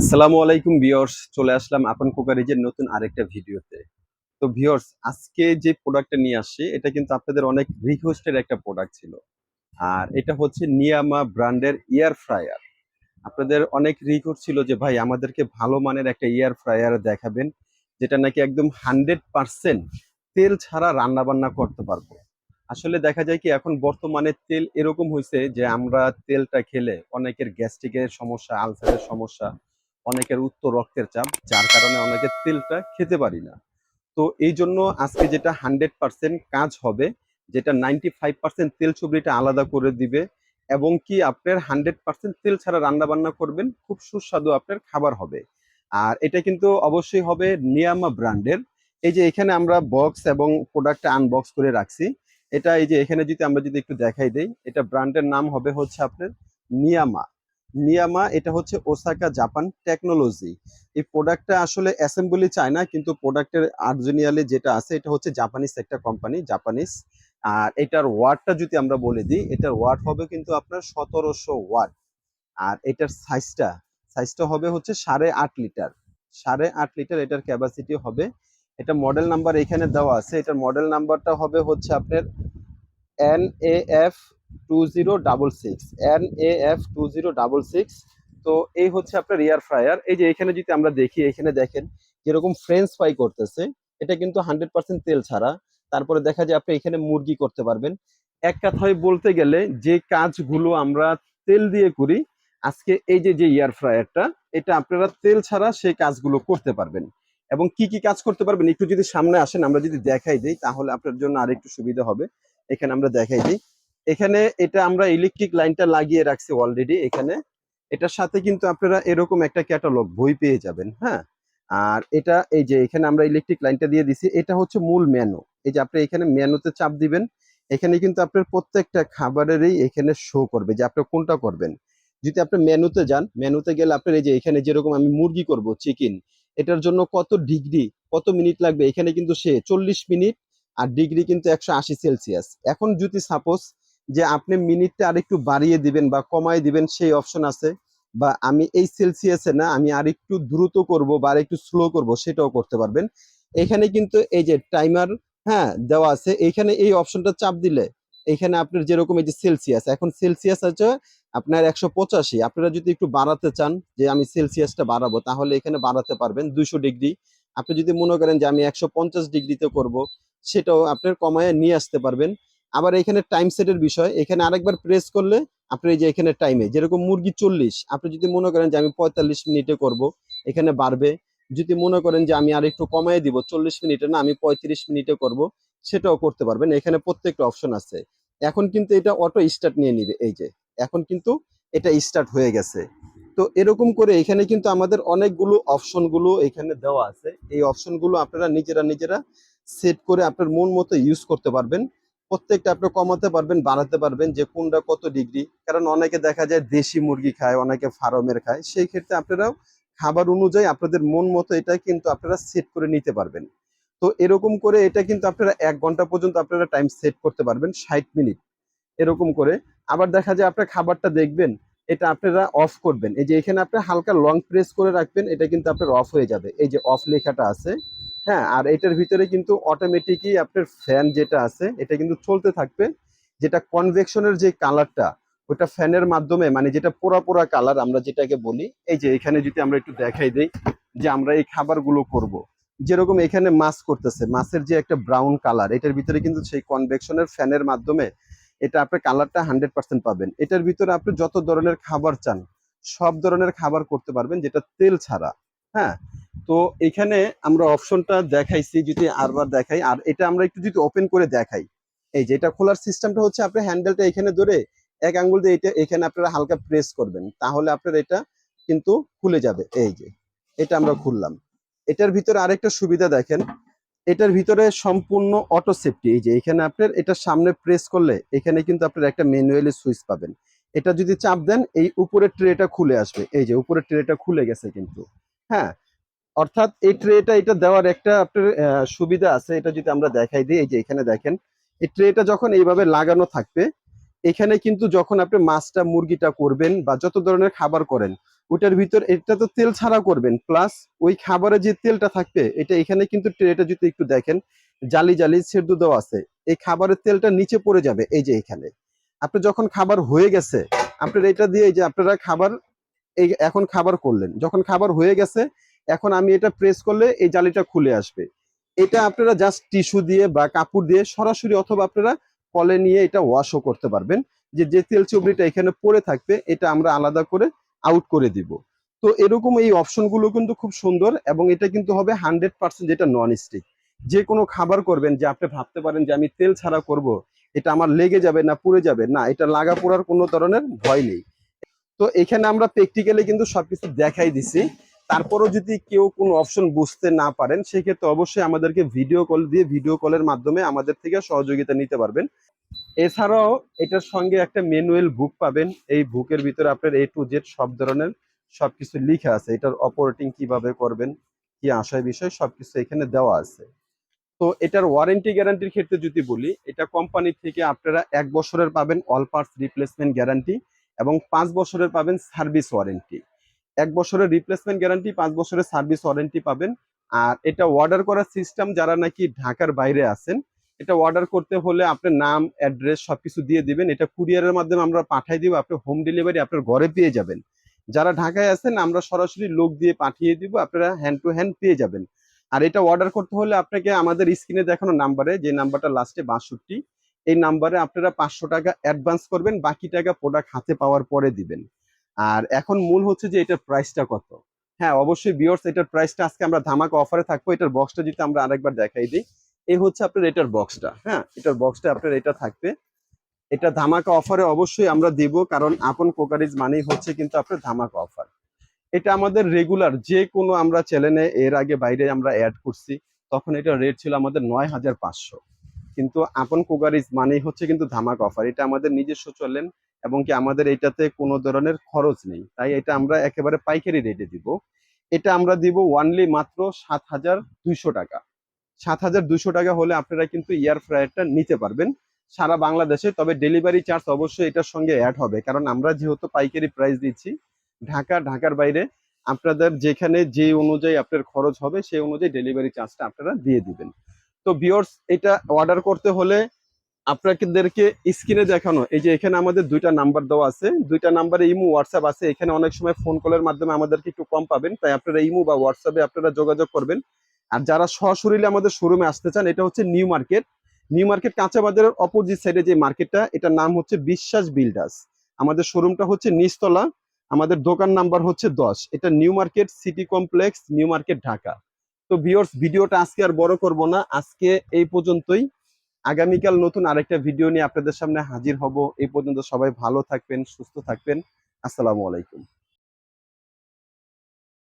আসসালামু আলাইকুম ভিউয়ার্স, চলে আসলাম আপন কুকারিজের নতুন আরেকটা ভিডিওতে। তো ভিউয়ার্স, আজকে যে প্রোডাক্টটা নিয়ে আসছি, এটা কিন্তু আপনাদের অনেক রিকোয়েস্টের একটা প্রোডাক্ট ছিল। আর এটা হচ্ছে নিয়ামা ব্র্যান্ডের এয়ার ফ্রায়ার আপনাদের অনেক রিকোয়েস্ট ছিল যে, ভাই, আমাদেরকে ভালো মানের একটা এয়ার ফ্রায়ার দেখাবেন, যেটা নাকি একদম হান্ড্রেড পার্সেন্ট তেল ছাড়া রান্না বান্না করতে পারব। আসলে দেখা যায় কি, এখন বর্তমানে তেল এরকম হয়েছে যে, আমরা তেলটা খেলে অনেকের গ্যাস্ট্রিকের সমস্যা আলসারের সমস্যা অনেকের উচ্চ রক্তের চাপ, যার কারণে অনেকে তেলটা খেতে পারি না। তো এই জন্য আজকে যেটা হান্ড্রেড পার্সেন্ট কাজ হবে, যেটা নাইনটি ফাইভ পার্সেন্ট তেল চুবড়িটা আলাদা করে দিবে এবং কি আপনার হান্ড্রেড পার্সেন্ট তেল ছাড়া রান্না বান্না করবেন, খুব সুস্বাদু আপনার খাবার হবে। আর এটা কিন্তু অবশ্যই হবে নিয়ামা ব্র্যান্ডের। এই যে এখানে আমরা বক্স এবং প্রোডাক্টটা আনবক্স করে রাখছি। এটা এই যে এখানে যদি আমরা যদি একটু দেখাই দেই, এটা ব্র্যান্ডের নাম হবে হচ্ছে আপনার নিয়ামা। নিয়ামা, এটা হচ্ছে ওসাকা, জাপান টেকনোলজি। এই প্রোডাক্টটা আসলে অ্যাসেম্বলি চায় না কিন্তু প্রোডাক্টের অরিজিনালি যেটা আছে, এটা হচ্ছে জাপানিজ একটা কোম্পানি, জাপানিজ। আর এটার ওয়ার্ডটা যদি আমরা বলে দিই, এটার ওয়ার্ড হবে কিন্তু আপনার সতেরোশো ওয়ার্ড আর এটার সাইজটা সাইজটা হবে হচ্ছে সাড়ে আট লিটার। সাড়ে আট লিটার এটার ক্যাপাসিটি হবে। এটা মডেল নাম্বার এখানে দেওয়া আছে। এটার মডেল নাম্বারটা হবে হচ্ছে আপনার N A F two zero double six N A F two zero double six তো এই হচ্ছে আপনার এয়ার ফ্রায়ার এই যে এখানে যদি আমরা দেখি, এখানে দেখেন যেরকম ফ্রেঞ্চ ফ্রাই করতেছে, এটা কিন্তু হান্ড্রেড পার্সেন্ট তেল ছাড়া। তারপরে দেখা যায় আপনি এখানে মুরগি করতে পারবেন। এক কথায় বলতে গেলে যে কাজগুলো আমরা তেল দিয়ে করি, আজকে এই যে যে এয়ার ফ্রায়ারটা এটা আপনারা তেল ছাড়া সেই কাজগুলো করতে পারবেন। এবং কি কি কাজ করতে পারবেন একটু যদি সামনে আসেন, আমরা যদি দেখাই দিই, তাহলে আপনার জন্য আরেকটু সুবিধা হবে। এখানে আমরা দেখাই দিই। এখানে এটা আমরা ইলেকট্রিক লাইনটা লাগিয়ে রাখছি অলরেডি এখানে। এটার সাথে কিন্তু আপনারা এরকম একটা ক্যাটালগ বই পেয়ে যাবেন হ্যাঁ? আর এটা এই যে এখানে আমরা ইলেকট্রিক লাইনটা দিয়ে দিছি, এটা হচ্ছে মূল মেনু এই যে আপনি এখানে মেনুতে চাপ দিবেন, এখানে কিন্তু আপনার প্রত্যেকটা খাবারেরই এখানে শো করবে যে আপনি কোনটা করবেন। যদি আপনি মেনুতে যান মেনুতে গেলে আপনার এই যে এখানে যেরকম আমি মুরগি করব চিকেন এটার জন্য কত ডিগ্রি, কত মিনিট লাগবে? এখানে কিন্তু সে চল্লিশ মিনিট, আর ডিগ্রি কিন্তু একশো আশি সেলসিয়াস এখন যদি সাপোজ যে আপনি মিনিটটা আরেকটু বাড়িয়ে দিবেন বা কমায় দিবেন, সেই অপশন আছে। বা আমি এই সেলসিয়াসে না, আমি আরেকটু দ্রুত করব বা আরেকটু স্লো করব, সেটাও করতে পারবেন। এখানে কিন্তু এই যে টাইমার হ্যাঁ দেওয়া আছে। এখানে এই অপশনটা চাপ দিলে, এখানে আপনার যেরকম এই যে সেলসিয়াস এখন সেলসিয়াস আছে আপনার একশো পঁচাশি। আপনারা যদি একটু বাড়াতে চান, যে আমি সেলসিয়াসটা বাড়াবো, তাহলে এখানে বাড়াতে পারবেন দুইশো ডিগ্রি। আপনি যদি মনে করেন যে আমি একশো পঞ্চাশ ডিগ্রিতে করব, সেটাও আপনার কমায় নিয়ে আসতে পারবেন। আবার এখানে টাইম সেটের বিষয়, এখানে আরেকবার প্রেস করলে আপনি যে এখানে টাইমে যেরকম মুরগি চল্লিশ, আপনি যদি মনে করেন যে আমি পঁয়তাল্লিশ মিনিটে করব, এখানে বাড়বে। যদি মনে করেন যে আমি আর একটু কমাই দিব, চল্লিশ মিনিটে না, আমি পঁয়ত্রিশ মিনিটে করব, সেটাও করতে পারবেন। এখানে প্রত্যেকটা অপশন আছে। এখন কিন্তু এটা অটো স্টার্ট নিয়ে নিবে, এই যে। এখন কিন্তু এটা স্টার্ট হয়ে গেছে। তো এরকম করে এখানে কিন্তু আমাদের অনেকগুলো অপশনগুলো এখানে দেওয়া আছে। এই অপশনগুলো আপনারা নিজেরা নিজেরা সেট করে আপনার মন মতো ইউজ করতে পারবেন। প্রত্যেকটা আপনি কমাতে পারবেন বাড়াতে পারবেন যে কোনটা কত ডিগ্রি কারণ অনেকে দেখা যায় দেশি মুরগি খায়, অনেকে ফার্মের খায়। সেই ক্ষেত্রে আপনারাও খাবার অনুযায়ী আপনাদের মন মতো এটা কিন্তু আপনারা সেট করে নিতে পারবেন। তো এরকম করে এটা কিন্তু আপনারা এক ঘণ্টা পর্যন্ত আপনারা টাইম সেট করতে পারবেন, ষাট মিনিট। এরকম করে। আবার দেখা যায় আপনার খাবারটা দেখবেন, এটা আপনারা অফ করবেন। এই যে এখানে আপনি হালকা লং প্রেস করে রাখবেন, এটা কিন্তু আপনার অফ হয়ে যাবে। এই যে অফ লেখাটা আছে হ্যাঁ আর এটার ভিতরে কিন্তু অটোমেটিকই আপনার ফ্যান যেটা আছে, এটা কিন্তু চলতে থাকবে। যেটা কনভেকশনের যে কালারটা ওটা ফ্যানের মাধ্যমে মানে যেটা পোড়া পোড়া কালার আমরা যেটাকে বলি, এই যে এখানে যদি আমরা একটু দেখাই দেই যে আমরা এই খাবারগুলো করব। যেরকম এখানে মাছ করতেছে, মাছের যে একটা ব্রাউন কালার এটার ভিতরে কিন্তু সেই কনভেকশনের ফ্যানের মাধ্যমে এটা আপনার কালারটা হান্ড্রেড পার্সেন্ট পাবেন। এটার ভিতরে আপনি যত ধরনের খাবার চান, সব ধরনের খাবার করতে পারবেন, যেটা তেল ছাড়া। হ্যাঁ তো এখানে আমরা অপশনটা দেখাইছি যদি আরবার দেখাই, আর এটা আমরা একটু যদি ওপেন করে দেখাই। এই যে এটা খোলার সিস্টেমটা হচ্ছে আপনি হ্যান্ডেলটা এখানে ধরে এক আঙ্গুল দিয়ে এটা এখানে আপনারা হালকা প্রেস করবেন, তাহলে আপনার এটা কিন্তু খুলে যাবে। এই যে, এটা আমরা খুললাম। এটার ভিতরে আরেকটা সুবিধা দেখেন, এটার ভিতরে সম্পূর্ণ অটো সেফটি এই যে, এখানে আপনার এটা সামনে প্রেস করলে এখানে কিন্তু আপনার একটা ম্যানুয়ালি সুইচ পাবেন। এটা যদি চাপ দেন, এই উপরের ট্রেটা খুলে আসবে। এই যে, উপরের ট্রেটা খুলে গেছে কিন্তু। হ্যাঁ অর্থাৎ এই ট্রেটা এটা দেওয়ার একটা আপনার সুবিধা আছে, এটা যদি আমরা দেখাই দিই, এই যে এখানে দেখেন, এই ট্রেটা যখন এইভাবে লাগানো থাকবে, এখানে কিন্তু যখন আপনি মাছটা, মুরগিটা করবেন বা যত ধরনের খাবার করেন ওটার ভিতর, এটা তো তেল ছাড়া করবেন প্লাস ওই খাবারে যে তেলটা থাকবে, এটা এখানে কিন্তু ট্রেটা যদি একটু দেখেন, জালি জালি সেদ্ধ দেওয়া আছে, এই খাবারের তেলটা নিচে পড়ে যাবে, এই যে এখানে। আপনি যখন খাবার হয়ে গেছে, আপনার এটা দিয়ে যে আপনারা খাবার, এই এখন খাবার করলেন, যখন খাবার হয়ে গেছে এখন আমি এটা প্রেস করলে এই জালিটা খুলে আসবে। এটা আপনারা জাস্ট টিস্যু দিয়ে বা কাপড় দিয়ে সরাসরি অথবা আপনারা কলে নিয়ে এটা ওয়াশও করতে পারবেন। যে যে তেল চুবড়িটা এখানে পড়ে থাকবে, এটা আমরা আলাদা করে আউট করে দিব। তো এরকম এই অপশনগুলো কিন্তু খুব সুন্দর এবং এটা কিন্তু হবে হান্ড্রেড পার্সেন্ট যেটা নন স্টিক যে কোনো খাবার করবেন, যে আপনি ভাবতে পারেন যে আমি তেল ছাড়া করব, এটা আমার লেগে যাবে না, পুড়ে যাবে, না, এটা লাগা পোড়ার কোনো ধরনের ভয় নেই। তো এখানে আমরা প্র্যাকটিক্যালি কিন্তু সবকিছু দেখাই দিছি। তারপরও যদি কেউ কোনো অপশন বুঝতে না পারেন, সেক্ষেত্রে অবশ্যই আমাদেরকে ভিডিও কল দিয়ে ভিডিও কলের মাধ্যমে আমাদের থেকে সহযোগিতা নিতে পারবেন। এছাড়াও এটার সঙ্গে একটা ম্যানুয়াল বুক পাবেন। এই বুকের ভিতরে আপনার এ টু জেড সব ধরনের সবকিছু লিখা আছে। এটার অপারেটিং কীভাবে করবেন, কি আশয় বিষয় সবকিছু এখানে দেওয়া আছে। তো এটার ওয়ারেন্টি গ্যারান্টির ক্ষেত্রে যদি বলি, এটা কোম্পানি থেকে আপনারা এক বছরের পাবেন অল পার্টস রিপ্লেসমেন্ট গ্যারান্টি এবং পাঁচ বছরের পাবেন সার্ভিস ওয়ারেন্টি এক বছরের রিপ্লেসমেন্ট গ্যারান্টি পাঁচ বছরের সার্ভিস ওয়ারেন্টি পাবেন। আর এটা অর্ডার করার সিস্টেম যারা নাকি ঢাকার বাইরে আছেন, এটা অর্ডার করতে হলে আপনার নাম অ্যাড্রেস সবকিছু দিয়ে দিবেন। এটা কুরিয়ারের মাধ্যমে আমরা পাঠিয়ে দিব, আপনি হোম ডেলিভারি আপনার ঘরে পেয়ে যাবেন। যারা ঢাকায় আছেন, আমরা সরাসরি লোক দিয়ে পাঠিয়ে দিব, আপনারা হ্যান্ড টু হ্যান্ড পেয়ে যাবেন। আর এটা অর্ডার করতে হলে আপনাকে আমাদের স্ক্রিনে দেখানো নাম্বারে যে নাম্বারটা লাস্টে বাষট্টি, এই নাম্বারে আপনারা পাঁচশো টাকা অ্যাডভান্স করবেন, বাকি টাকা প্রোডাক্ট হাতে পাওয়ার পরে দিবেন। আর এখন মূল হচ্ছে যে এটার প্রাইসটা কত? হ্যাঁ অবশ্যই বিয়র্স এটার প্রাইসটা আজকে আমরা ধামাকা অফারে থাকব। এটার বক্সটা যদি আমরা আরেকবার দেখাই দিই এই হচ্ছে আপনার এটার বক্সটা হ্যাঁ এটার বক্সটা আপনার এটা থাকবে। এটা ধামাকা অফারে অবশ্যই আমরা দিব, কারণ আপন কোকারিজ মানেই হচ্ছে কিন্তু আপনার ধামাকা অফার এটা আমাদের রেগুলার যে কোনো আমরা চ্যানেলে এর আগে বাইরে আমরা অ্যাড করছি, তখন এটা রেট ছিল আমাদের নয় হাজার পাঁচশো। কিন্তু আপন কোকারিজ মানেই হচ্ছে কিন্তু ধামাকা অফার এটা আমাদের নিজস্ব চলেন এবং কি আমাদের এটাতে কোনো ধরনের খরচ নেই। তাই এটা আমরা একেবারে পাইকারি রেটে দিব। এটা আমরা দিব ওয়ানলি মাত্র সাত হাজার দুইশো টাকা। সাত হাজার দুইশো টাকা হলে আপনারা কিন্তু এয়ার ফ্রায়ারটা নিতে পারবেন। সারা বাংলাদেশে তবে ডেলিভারি চার্জ অবশ্যই এটার সঙ্গে অ্যাড হবে। কারণ আমরা যেহেতু পাইকারি প্রাইস দিচ্ছি, ঢাকা, ঢাকার বাইরে আপনাদের যেখানে যে অনুযায়ী আপনার খরচ হবে, সেই অনুযায়ী ডেলিভারি চার্জটা আপনারা দিয়ে দিবেন। তো বিয়র্স এটা অর্ডার করতে হলে আপনাদেরকে স্ক্রিনে দেখানো, এই যে এখানে আমাদের দুইটা নাম্বার দেওয়া আছে, দুইটা নাম্বারে ইমো হোয়াটসঅ্যাপ আছে, এখানে অনেক সময় ফোন কলের মাধ্যমে আমাদেরকে একটু কম পাবেন, তাই আপনারা ইমো বা হোয়াটসঅ্যাপে আপনারা যোগাযোগ করবেন। আর যারা সশরীরে আমাদের শোরুমে আসতে চান, এটা হচ্ছে নিউ মার্কেট নিউ মার্কেট কাঁচা বাজারের অপোজিট সাইডে যে মার্কেটটা এটার নাম হচ্ছে বিশ্বাস বিল্ডার্স আমাদের শোরুমটা হচ্ছে নিচতলা, আমাদের দোকান নাম্বার হচ্ছে দশ। এটা new market city complex new market Dhaka তো ভিওর্স ভিডিওটা আজকে আর বড় করব না, আজকে এই পর্যন্তই। আগামীকাল নতুন আরেকটা ভিডিও নিয়ে আপনাদের সামনে হাজির হব। এই পর্যন্ত সবাই ভালো থাকবেন, সুস্থ থাকবেন। আসসালামু আলাইকুম।